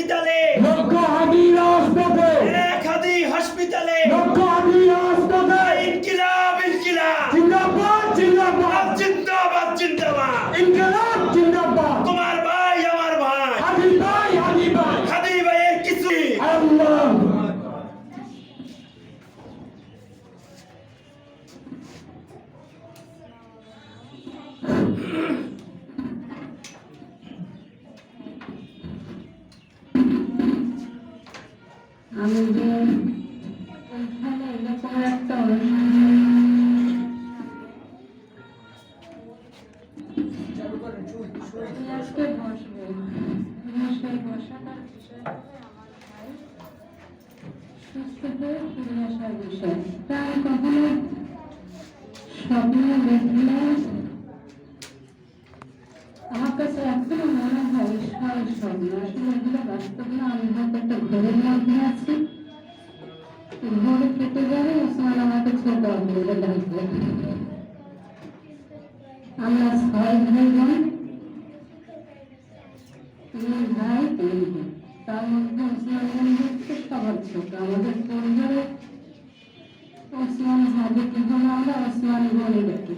হসপিটালে হাতি রাজপথে। এক হাদি হসপিটালে হাতি রাজপথে। ইনকিলাব ইনকিলাব। জিন্দাবাদ জিন্দাবাদ। জিন্দাবাদ জিন্দাবাদ। ইনকলাব। আমি যে ওইখানে এরকম একটা আজকে বসবো বিষয় সুস্থ হয়ে ফিরে আসার বিষয় তাই কখনো স্বপ্ন দেখলে কাছে এখনও মনে হয় ঈশ্বর স্বপ্ন আসলে এগুলো না আমি হয়তো একটা ঘরের মধ্যে আছি, ঘরে কেটে যাবে ওসমান আমাকে ছোট আমরা ছয় ভাই বোন। ভাই তার মধ্যে ওসমান বন্ধু সবার ছোট। আমাদের পরিবারে ওসমান হাবি কি হলো আমরা, ওসমান বলে ডাকি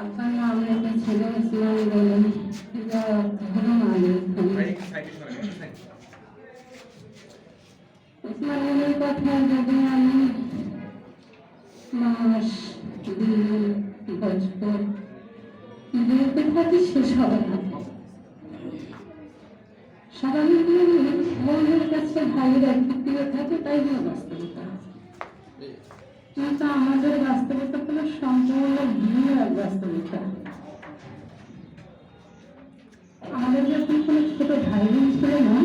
আপনার নাম একটা ছেলে ওসমান বলেন হলো মালিক ওসমান গনির কথা যদি আমি মাস দিন বছর বলতে থাকি শেষ হবে না। স্বাভাবিক বন্ধুর কাছে ভাইয়ের থাকে তাই বাস্তবতা? কিন্তু আমাদের বাস্তবতা হলো সম্পূর্ণ ভিন্ন এক বাস্তবতা। আমাদের যখন কোনো ছোট ভাই বোন ছিল না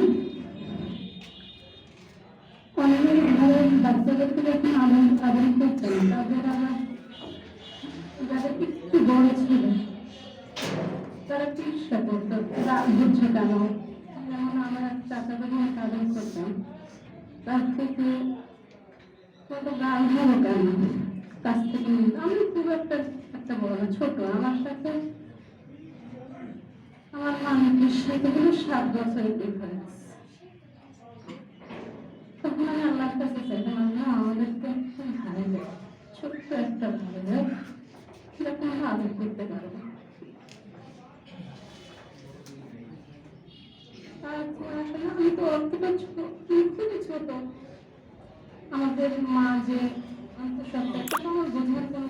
অনেকের ঘরের বাচ্চাদেরকে যখন আদর আদর করতেন তাদের আবার যাদের একটু বড় ছিল, তারা চিকিৎসা করতো রাগ বুঝছ কেন? যেমন আমরা চাচাকে যখন আদর করতাম। তার থেকে কত গাল হলো কেন? কাছ থেকে আমি খুব একটা বড় না ছোট, আমার সাথে আমার মামিকের সাথে হলো সাত বছরের ডিফারেন্স তখন আমি আল্লাহর কাছে চাইলাম আল্লাহ, আমাদেরকে একটু ভালো দেয় ছোট্ট একটা ভালো দেয় সেরকম আমরা আদর করতে পারব খুবই ছোট। আমাদের মা যে অন্তঃসত্ত্বা বোঝার কোনো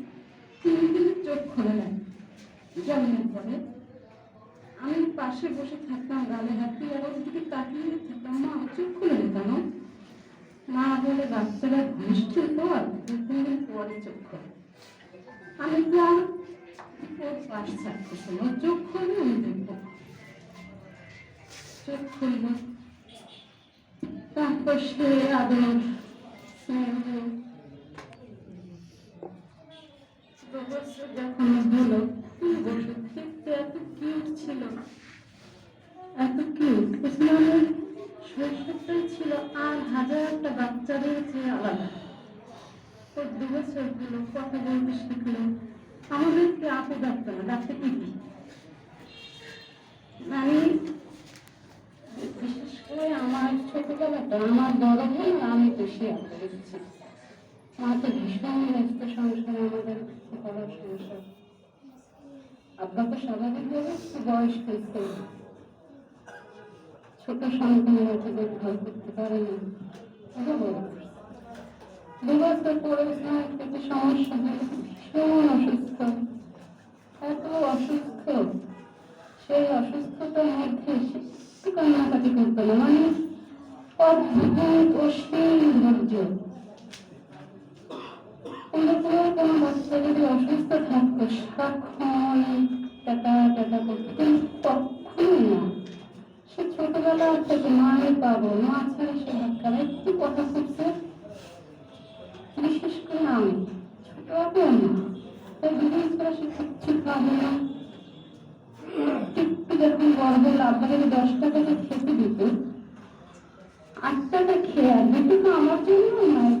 খুলে নেন। জন্মের পরে আমি পাশে বসে থাকতাম, গালে হাত দিয়ে, আর ওর দিকে তাকিয়ে থাকতাম। মা চোখ খুলে নে কেন? মা বলে, বাচ্চারা ঘনিষ্ঠের পর দু তিন পরে চোখ খোলে। আমি ওর পাশ থাকতেছি না চোখ খুলবে আমি দেখব। চোখ খুলব তারপর সে আদর বছর যখন হলো দেখতে এত কিউট ছিল এত কিউট ইসলামের শৈশবটাই ছিল আর হাজার একটা বাচ্চাদের চেয়ে আলাদা ওর দু বছর হলো কথা বলতে শিখলো আমাদেরকে আপু ডাকতো না ডাকতে কি আমি বিশেষ করে আমার ছোটবেলাটা আমার বড় আমি বেশি আপু দেখছি। মা বয়স হয়েছে। ছোট সন্তান হয়েছে দেখভাল করতে পারে না। দু ওনার একটু সমস্যা হলো ভীষণ অসুস্থ। এত অসুস্থ। সেই অসুস্থতার মধ্যে একটু কান্নাকাটি করতো না। মানে অদ্ভুত, অশ্লীল ধৈর্য অন্যতম কোনো বাচ্চা যদি অসুস্থ থাকতো সারাক্ষণ টাকা টাকা করতো কিন্তু কখনোই না, সে ছোটবেলা থেকে মায়ের পাবো মা ছাড়া সে ধাক্কা একটু কথা শিখছে বিশেষ করে আমি ছোট না তাই দিদি ছাড়া সে কিচ্ছু খাবে না। একটু যখন বড় হলো আপনাকে দশ টাকা খেতে দিত। আট টাকা খেয়ে আর যেটুকু আমার জন্য নিয়ে